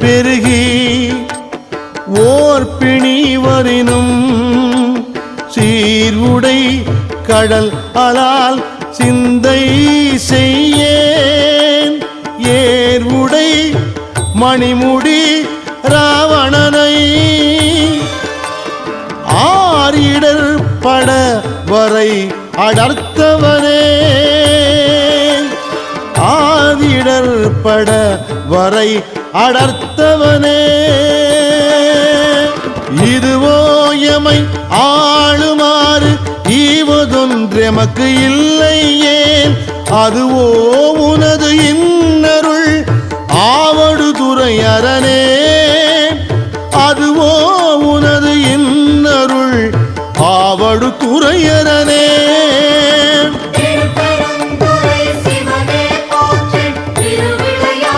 பெருகி ஓர் பிணி வரினும் சீர்வுடை கடல் அலால் சிந்தை செய்யேன். ஏர்வுடை மணிமுடி ராவணனை ஆரிடர் பட வரை அடர்த்தவனே. ஆதிடர் பட வரை அடர்த்தவனே. இதுவோ எமை ஆளுமாறு ஈவதொன்றெமக்கு இல்லை ஏன்? அதுவோ உனது இன்னருள் ஆவடு துறையரனே. அதுவோ உனது இன்னருள் ஆவடு துறையரனே.